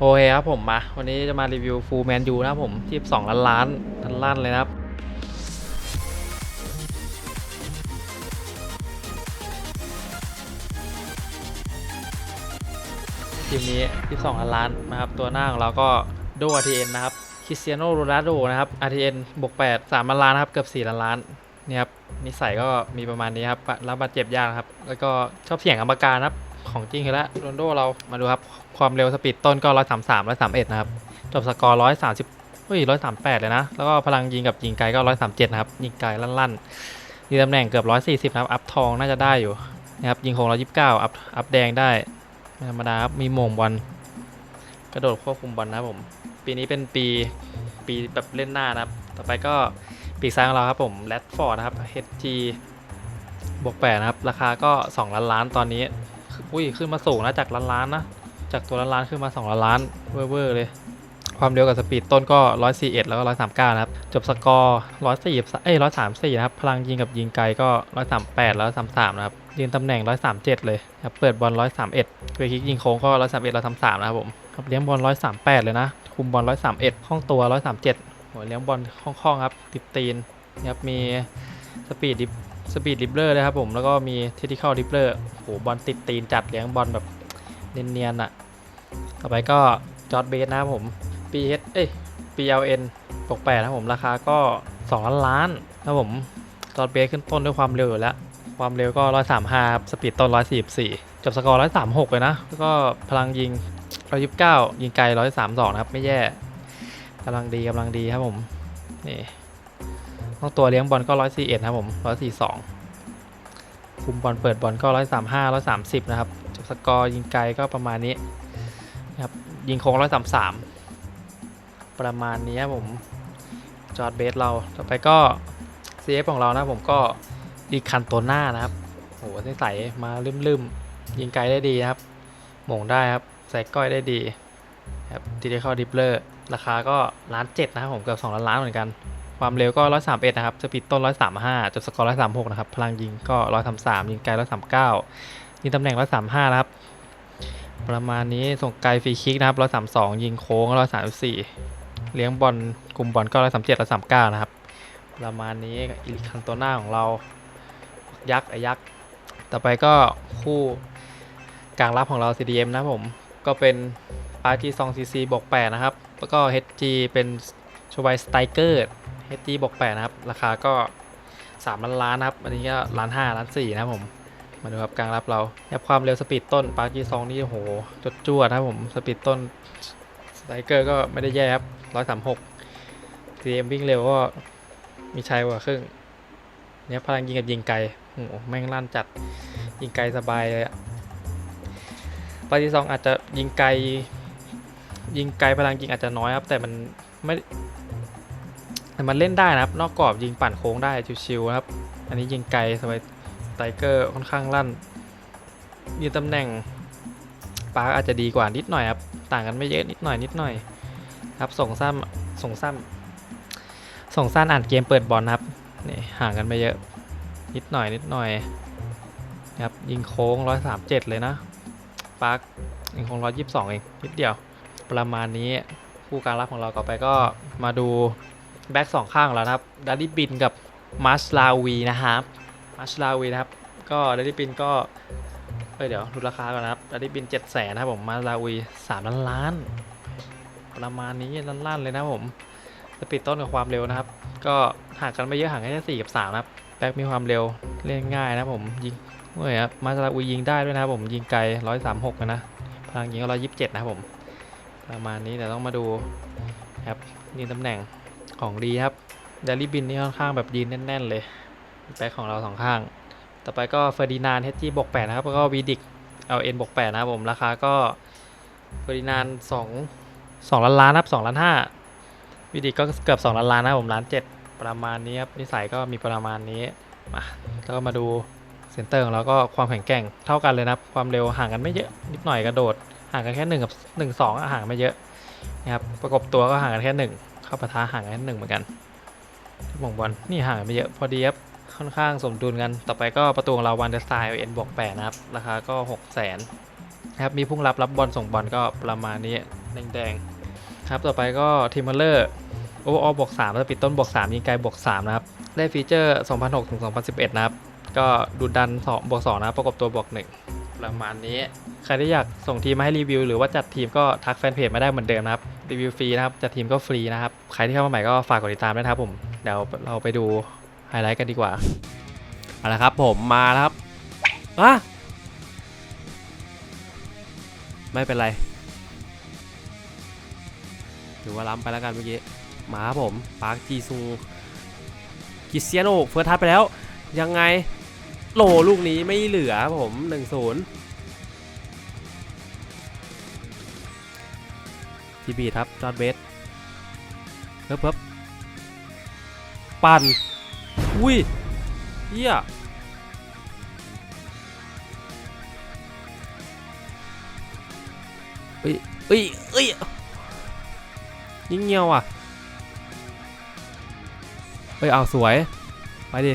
โอเคครับผมมา วันนี้จะมารีวิวฟูลแมนยูนะครับผมที่2ล้านล้านล้านล้านเลยนะครับ ทีมนี้ที่2ล้านล้านนะครับ ตัวหน้าของเราก็โดอาทีเอ็นนะครับคริสเตียโนโรนัลโดนะครับ RTN บวก8 3ล้านล้านนะครับเกือบ4ล้านล้านนี่ครับนิสัยก็มีประมาณนี้ครับรับบาดเจ็บยากครับ แล้วก็ชอบเถียงกรรมการครับ ของจริงคือแล้วโรนโดเรามาดูครับ ความเร็วสปีดต้นก็133 131นะครับ จบสกอร์130เฮ้ย138เลยนะ แล้วก็พลังยิงกับยิงไกลก็137นะครับ ยิงไกลลั่นๆยิงตำแหน่งเกือบ140นะครับ อัพทองน่าจะได้อยู่นะครับ ยิงโค้ง129อัพอัพแดงได้ไม่ธรรมดาครับ มีโมงบอลกระโดดควบคุมบอลนะครับผม ปีนี้เป็นปีปีแบบเล่นหน้านะครับ ต่อไปก็ปีกซ้ายของเราครับผมแรดฟอร์ดนะครับ HG บวก8นะครับ ราคาก็ 2 ล้านล้านตอนนี้ อุ้ยขึ้นมาสูงนะจากล้านล้านนะ จากตัวล้านล้านขึ้นมา2ล้านล้านเว่อร์เลยความเร็วกับสปีดต้นก็ 141 แล้วก็ 139 นะครับ จบสกอร์ 140เอ้ย134 นะครับ พลังยิงกับยิงไกลก็ 138 แล้ว33 นะครับ ยืนตำแหน่ง 137 เลยครับ เปิดบอล 131เฟรคิกยิงโค้งก็ 131 133 นะครับผมครับเลี้ยงบอล 138 เลยนะ คุมบอล 131ห้องตัว 137หัวเลี้ยงบอลคล่องๆ ครับ ติดตีนนะครับ มีสปีดดิฟ สปีดดิบเลอร์เลยครับผม แล้วก็มีเทคนิคอลดิบเลอร์โหบอลติดตีนจัดเลี้ยงบอลแบบเนียนๆอะต่อไปก็จอร์ดเบสนะครับผม PH เอ้ย PLN ปกแปดนะผม ราคาก็2ล้านล้านนะผมจอร์ดเบสขึ้นต้นด้วยความเร็วอยู่แล้ว ความเร็วก็ 135ครับสปีดต้น 144จบสกอร์ 136 เลยนะ แล้วก็พลังยิง 129 ยิงไกล 132 นะครับ ไม่แย่กำลังดีกำลังดีครับผม นี่ ต้องตัวเลี้ยงบอลก็141นะครับผม142คุมบอลเปิดบอลก็135 130นะครับจบสกอร์ยิงไกลก็ประมาณนี้นะครับยิงโค้ง133ประมาณนี้ครับผมจอดเบสเราต่อไปก็ CF ของเรานะผมก็ดีคันตัวหน้านะครับโหใสๆมาลืมๆยิงไกลได้ดีนะครับหม่งได้ครับใส่ก้อยได้ดีครับทีเดียเข้าดิปเลอร์ราคาก็ล้านเจ็ดนะครับผมเกือบสองล้านล้านเหมือนกัน ความเร็วก็ร้อยสามเอ็ดนะครับ สปีดต้นร้อยสามห้าจบสกอร์ร้อยสามหกนะครับ พลังยิงก็ร้อยสามสามยิงไกลร้อยสามเก้ายิงตำแหน่งร้อยสามห้านะครับ ประมาณนี้ส่งไกลฟรีคิกนะครับร้อยสามสองยิงโค้งร้อยสามสี่เลี้ยงบอลกลุ่มบอลก็ร้อยสามเจ็ดร้อยสามเก้านะครับ ประมาณนี้อีลิคันโตน่าของเรา ยักษ์ไอยักษ์ ต่อไปก็คู่กลางรับของเรา CDM นะผม ก็เป็น RG 2 CC บวก8นะครับ แล้วก็ HG เป็นชวายสไตเกอร์ HG บวก8นะครับ ราคาก็3ล้านล้านนะครับ อันนี้ก็ล้าน5ล้าน4นะครับผม มาดูครับกลางรับเรายับความเร็วสปีดต้นปาร์กี้ซองนี่โหจดจวดนะครับผม สปีดต้นสไตเกอร์ก็ไม่ได้แย่ครับ136 CDM วิ่งเร็วก็มีชัยกว่าครึ่งเนี่ยพลังยิงกับยิงไกลโอ้โหแม่งลั่นจัดยิงไกลสบายเลยอะปาร์ตี้ซองอาจจะยิงไกลยิงไกลพลังยิงอาจจะน้อยครับ แต่มันไม่ แต่มันเล่นได้นะครับ นอกกรอบยิงปั่นโค้งได้ชิวๆนะครับ อันนี้ยิงไกลสบายไตเกอร์ค่อนข้างลั่นยืนตำแหน่งปาร์คอาจจะดีกว่านิดหน่อยครับ ต่างกันไม่เยอะนิดหน่อยนิดหน่อย ครับส่งสั้นส่งสั้นส่งสั้นอ่านเกมเปิดบอลนะครับนี่ห่างกันไม่เยอะนิดหน่อยนิดหน่อยครับยิงโค้งร้อยสามเจ็ดเลยนะปาร์คยิงโค้งร้อยยี่สิบสองเองนิดเดียวประมาณนี้คู่การรับของเราต่อไปก็มาดู แบ็กสองข้างของเรานะครับดัลลี่บินกับมาร์ชลาวีนะครับมาร์ชลาวีนะครับ ก็ดัลลี่บินก็เอ้ยเดี๋ยวดูราคาก่อนนะครับดัลลี่บินเจ็ดแสนนะครับผมมาร์ชลาวีสามล้านล้าน ประมาณนี้ล้านๆเลยนะผมสปีดต้นกับความเร็วนะครับ ก็ห่างกันไม่เยอะห่างแค่สี่กับสามนะครับแบ็กมีความเร็วเล่นง่ายนะผมยิงเว้ยครับมาซาลาอุยยิงได้ด้วยนะครับผมยิงไกลร้อยสามหกนะพลังยิงก็ร้อยยี่สิบเจ็ดนะครับผมประมาณนี้แต่ต้องมาดูครับยิงตำแหน่ง ของดีครับเดลี่บินนี่ค่อนข้างแบบยืนแน่น ๆ เลยแบ็กของเราสองข้าง ต่อไปก็เฟอร์ดินานเฮจีบวกแปดนะครับ แล้วก็วีดิกเอาเอ็นบวกแปดนะครับผม ราคาก็เฟอร์ดินานสองสองล้านล้านครับสองล้านห้าวีดิกก็เกือบสองล้านล้านนะผมล้านเจ็ดประมาณนี้ครับ นิสัยก็มีประมาณนี้ มาแล้วก็มาดูเซนเตอร์ของเราก็ความแข็งแกร่งเท่ากันเลยนะครับ ความเร็วห่างกันไม่เยอะนิดหน่อยกระโดด ห่างกันแค่หนึ่งกับหนึ่งสองห่างไม่เยอะนะครับ ประกบตัวก็ห่างกันแค่หนึ่ง เข้าปะทะห่างกันแค่หนึ่งเหมือนกันมงบอลนี่ห่างไม่เยอะพอดีครับค่อนข้างสมดุลกัน ต่อไปก็ประตูของเราวันเดอร์สไตล์เอ็นบวกแปดนะครับ ราคาก็หกแสนครับมีพุ่งรับรับบอลส่งบอลก็ประมาณนี้แดงๆครับต่อไปก็ทีมเมอร์เลอร์โอเวอร์ออบวก3แล้วปิดต้นบวก3ยิงไกลบวก3นะครับ ได้ฟีเจอร์ 2006ถึง2011 นะครับ ก็ดูดัน2บวก2นะประกบตัวบวก1ประมาณนี้ ใครที่อยากส่งทีมมาให้รีวิว หรือว่าจัดทีมก็ทักแฟนเพจมาได้เหมือนเดิมนะครับ รีวิวฟรีนะครับจัดทีมก็ฟรีนะครับ ใครที่เข้ามาใหม่ก็ฝากกดติดตามด้วยครับผมเดี๋ยวเราไปดูไฮไลท์กันดีกว่าเอาละครับผมมาแล้วครับอะไม่เป็นไรถือว่าล้ำไปแล้วกันเมื่อกี้มาครับผมปาร์คจีซูกิเซียโนเฟิร์สทับไปแล้ว ยังไงโหลลูกนี้ไม่เหลือครับผม1 นศูนย์ทีบีครับจอร์ดเบสเพิ่มเพิ่มปั่น อุ้ยเฮียเอ้ยเอ้ยเอ้ยยิงเงียวอะเอ้ยเอาสวย ไปดิ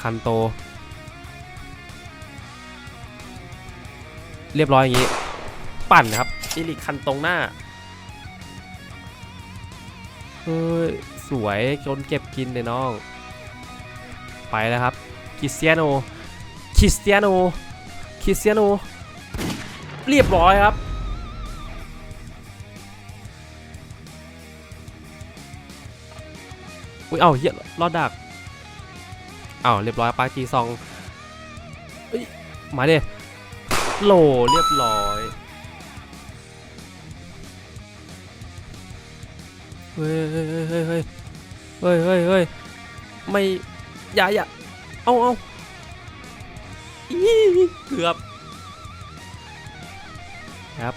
คันโต เรียบร้อยอย่างนี้ ปั่นครับอิลิกคันตรงหน้าเฮ้ยสวยจนเก็บกินเลยน้อง ไปแล้วครับคริสเตียโนคริสเตียโนคริสเตียโนเรียบร้อยครับอุ้ย เอ้าเหี้ยรอดดักเอ้าเรียบร้อยปาจีซองเอ้ยมาดิ โหลเรียบร้อย เฮ้ยเฮ้ยเฮ้ยเฮ้ยเฮ้ยเฮ้ยเฮ้ยไม่อย่าอย่าเอาเอาอีเกือบครับ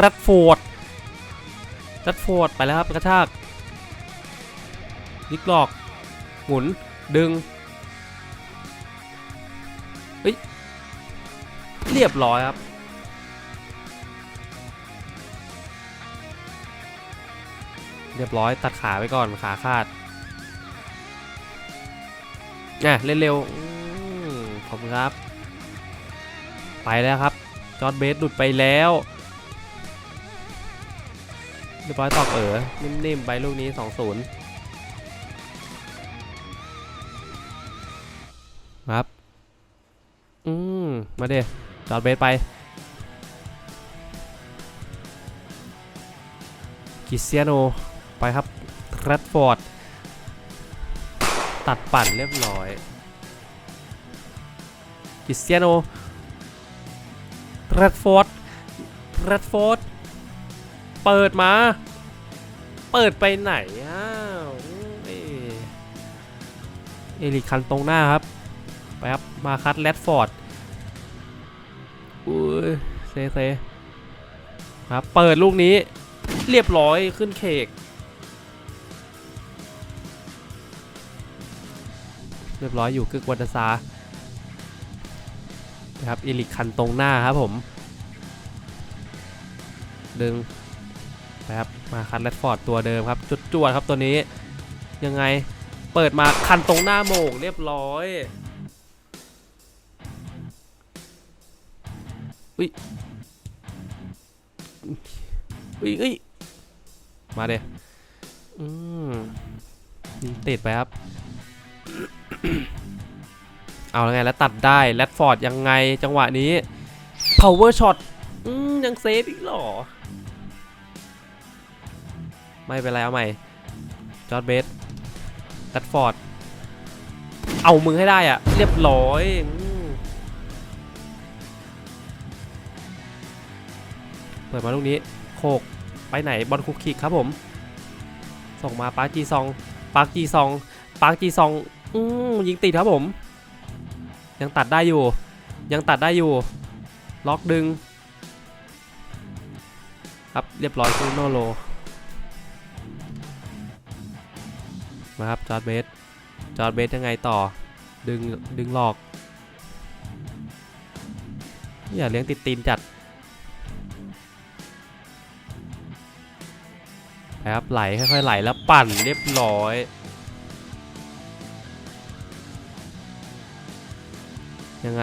รัดโฟดรัดโฟดไปแล้วครับกระชากยิกหลอก หมุนดึง เรียบร้อยครับเรียบร้อยตัดขาไปก่อนขาขาดเนี่ยเล่นเร็วอืมขอบคุณครับ ไปแล้วครับ จอร์ดเบสหลุดไปแล้ว เรียบร้อยตอกเอ๋อนิ่มๆ ไปลูกนี้ 2-0 ครับ อืม มาเด้ จอดเบสไปกิเซียโนไปครับแรดฟอร์ด ตัดปั่นเรียบร้อยกิเซียโนแรดฟอร์ดแรดฟอร์ด เปิดมา เปิดไปไหนอ้าวเอ้ยเอลิกคันตรงหน้าครับ ไปครับ มาคัดแรดฟอร์ด อเซเซครับเปิดลูกนี้เรียบร้อยขึ้นเคกเรียบร้อยอยู่กึกวันซานะครับอีลิกคันตรงหน้าครับผม ดึงนะครับมาคันแรดฟอร์ดตัวเดิมครับ จุดจวดครับตัวนี้ยังไงเปิดมาคันตรงหน้าโมงเรียบร้อย อุ้ยอุ้ยอุ้ยมาเด้อืมยิงติดไปครับ เอาแล้วไงแล้วตัดได้แรดฟอร์ดยังไงจังหวะนี้ power shot อืมยังเซฟอีกหรอ ไม่เป็นไรเอาใหม่ จอร์ดเบสแรดฟอร์ด เอามึงให้ได้อะเรียบร้อย เปิดมาลูกนี้โคกไปไหนบอลคุกคิกครับผม ส่งมาปาร์จีซองปาร์จีซองปาร์จีซองอืมยิงติดครับผม ยังตัดได้อยู่ ยังตัดได้อยู่ ล็อกดึง ครับเรียบร้อยคูโนโลมาครับจอร์ดเบสจอร์ดเบสยังไงต่อ ดึงดึงหลอกอย่าเลี้ยงติดตีนจัด ครับไหลค่อยๆไหลแล้วปั่นเรียบร้อยยังไง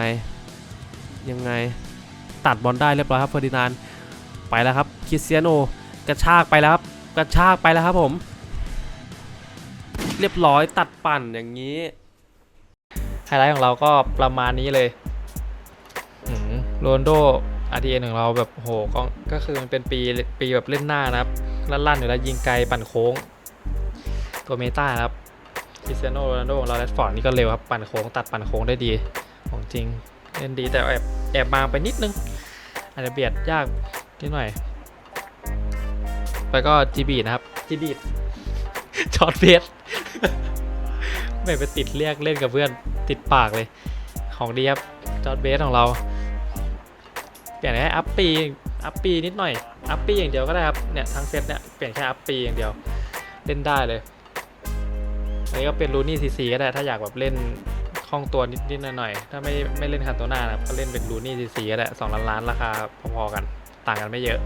ยังไงตัดบอลได้เรียบร้อยครับเฟอร์ดินานด์ไปแล้วครับคริสเตียโนกระชากไปแล้วครับกระชากไปแล้วครับผม เรียบร้อยตัดปั่นอย่างนี้ไฮไลท์ของเราก็ประมาณนี้เลยโรนโด RTN ของเราแบบโหก็ก็คือมันเป็นปีปีแบบเล่นหน้านะครับลั่นๆอยู่แล้วยิงไกลปั่นโค้ง ตัวเมตานะครับคริสเตียโนโรนัลโดของเราแรดฟอร์ดนี่ก็เร็วครับปั่นโค้งตัดปั่นโค้งได้ดีของจริงเล่นดีแต่แอบแอบบางไปนิดนึงอาจจะเบียดยากนิดหน่อย แล้วก็จีบีนะครับจีบีจอร์ดเบสไม่ไปติดเรียกเล่นกับเพื่อนติดปากเลย ของดีครับจอร์ดเบสของเราเป ลี่ยนแค่อัพปีอัพปีนิดหน่อยอัพปีอย่างเดียวก็ได้ครับเนี่ยทั้งเซตเนี่ยเปลี่ยนแค่อัพปีอย่างเดียวเล่นได้เลยอันนี้ก็เป็นรูนี่ซีซีก็ได้ถ้าอยากแบบเล่นคล่องตัวนิดๆหน่อยๆถ้าไม่ไม่เล่นคันโตนานะก็เล่นเป็นรูนี่ซีซีก็ได้สองล้านล้านราคาพอๆกัน ต่างกันไม่เยอะ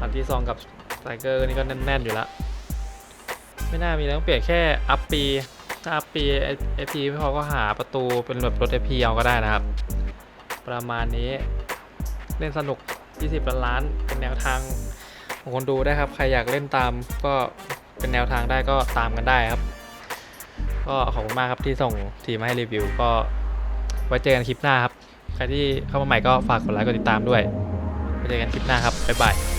อันที่ซองกับไซเกอร์นี่ก็แน่นๆอยู่แล้วไม่น่ามีแล้วเปลี่ยนแค่อัพปีถ้าอัพปีเอพีไม่พอก็หาประตูเป็นแบบรถเอพีเอาก็ได้นะครับ ประมาณนี้ เล่นสนุก 20ล้านล้าน เป็นแนวทางของคนดูได้ครับ ใครอยากเล่นตามก็เป็นแนวทางได้ก็ตามกันได้ครับ ก็ขอบคุณมากครับที่ส่งทีมมาให้รีวิว ก็ไว้เจอกันคลิปหน้าครับ ใครที่เข้ามาใหม่ก็ฝากกดไลค์กดติดตามด้วยไว้เจอกันคลิปหน้าครับบ๊ายบาย